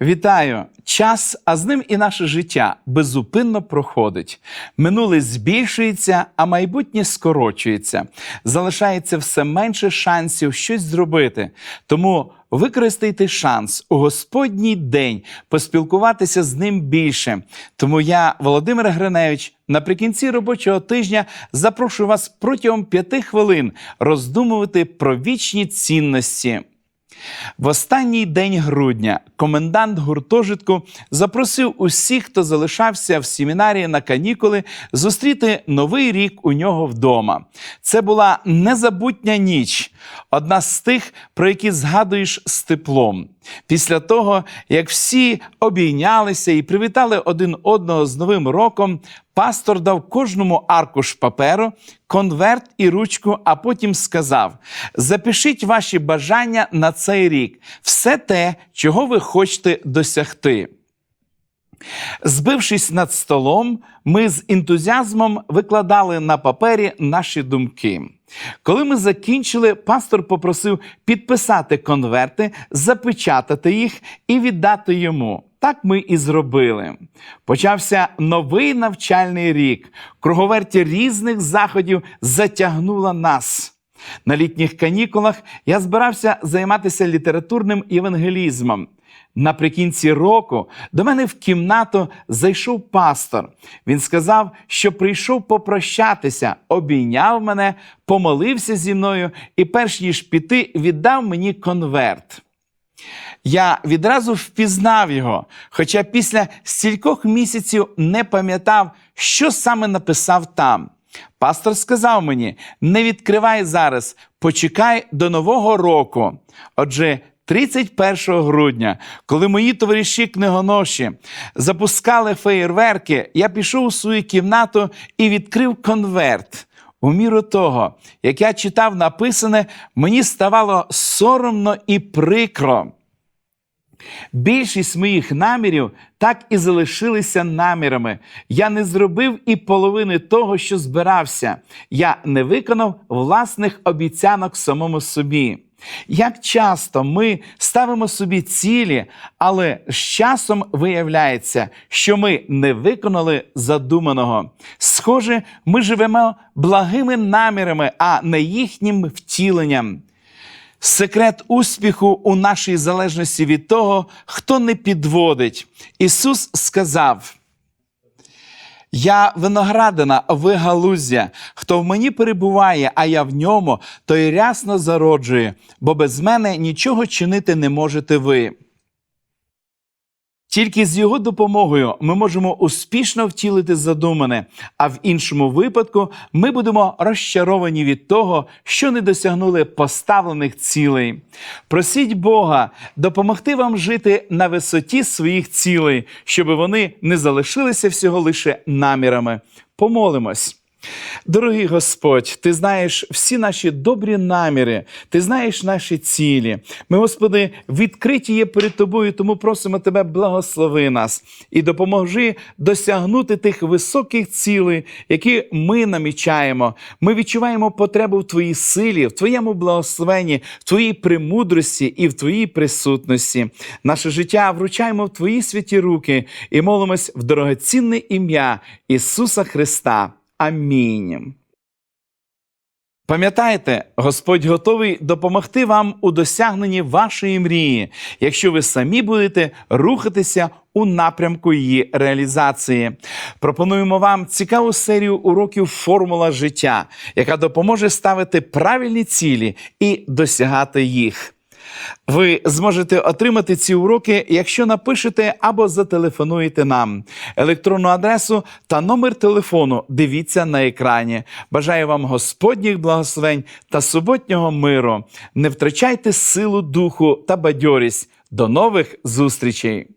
Вітаю! Час, а з ним і наше життя безупинно проходить. Минуле збільшується, а майбутнє скорочується. Залишається все менше шансів щось зробити. Тому використайте шанс у Господній день поспілкуватися з ним більше. Тому я, Володимир Гриневич, наприкінці робочого тижня запрошую вас протягом п'яти хвилин роздумувати про вічні цінності. В останній день грудня комендант гуртожитку запросив усіх, хто залишався в семінарії на канікули, зустріти новий рік у нього вдома. Це була незабутня ніч, одна з тих, про які згадуєш з теплом. Після того, як всі обійнялися і привітали один одного з Новим роком, пастор дав кожному аркуш паперу, конверт і ручку, а потім сказав: запишіть ваші бажання на цей рік, все те, чого ви хочете досягти. Збившись над столом, ми з ентузіазмом викладали на папері наші думки. Коли ми закінчили, пастор попросив підписати конверти, запечатати їх і віддати йому. Так ми і зробили. Почався новий навчальний рік. Круговерті різних заходів затягнула нас. На літніх канікулах я збирався займатися літературним євангелізмом. Наприкінці року до мене в кімнату зайшов пастор. Він сказав, що прийшов попрощатися, обійняв мене, помолився зі мною і, перш ніж піти, віддав мені конверт. Я відразу впізнав його, хоча після стількох місяців не пам'ятав, що саме написав там. Пастор сказав мені: не відкривай зараз, почекай до Нового року. Отже, 31 грудня, коли мої товариші книгоноші запускали феєрверки, я пішов у свою кімнату і відкрив конверт. У міру того, як я читав написане, мені ставало соромно і прикро. Більшість моїх намірів так і залишилися намірами. Я не зробив і половини того, що збирався. Я не виконав власних обіцянок самому собі. Як часто ми ставимо собі цілі, але з часом виявляється, що ми не виконали задуманого. Схоже, ми живемо благими намірами, а не їхнім втіленням. Секрет успіху у нашій залежності від того, хто не підводить. Ісус сказав: Я виноградина, ви галуздя. Хто в мені перебуває, а я в ньому, той рясно зароджує, бо без мене нічого чинити не можете ви. Тільки з його допомогою ми можемо успішно втілити задумане, а в іншому випадку ми будемо розчаровані від того, що не досягнули поставлених цілей. Просіть Бога допомогти вам жити на висоті своїх цілей, щоб вони не залишилися всього лише намірами. Помолимось. Дорогий Господь, Ти знаєш всі наші добрі наміри, Ти знаєш наші цілі. Ми, Господи, відкриті є перед Тобою, тому просимо Тебе, благослови нас і допоможи досягнути тих високих цілей, які ми намічаємо. Ми відчуваємо потребу в Твоїй силі, в Твоєму благословенні, в Твоїй премудрості і в Твоїй присутності. Наше життя вручаємо в Твої святі руки і молимось в дорогоцінне ім'я Ісуса Христа. Амінь. Пам'ятайте, Господь готовий допомогти вам у досягненні вашої мрії, якщо ви самі будете рухатися у напрямку її реалізації. Пропонуємо вам цікаву серію уроків Формула життя, яка допоможе ставити правильні цілі і досягати їх. Ви зможете отримати ці уроки, якщо напишете або зателефонуєте нам. Електронну адресу та номер телефону дивіться на екрані. Бажаю вам Господніх благословень та суботнього миру. Не втрачайте силу духу та бадьорість. До нових зустрічей!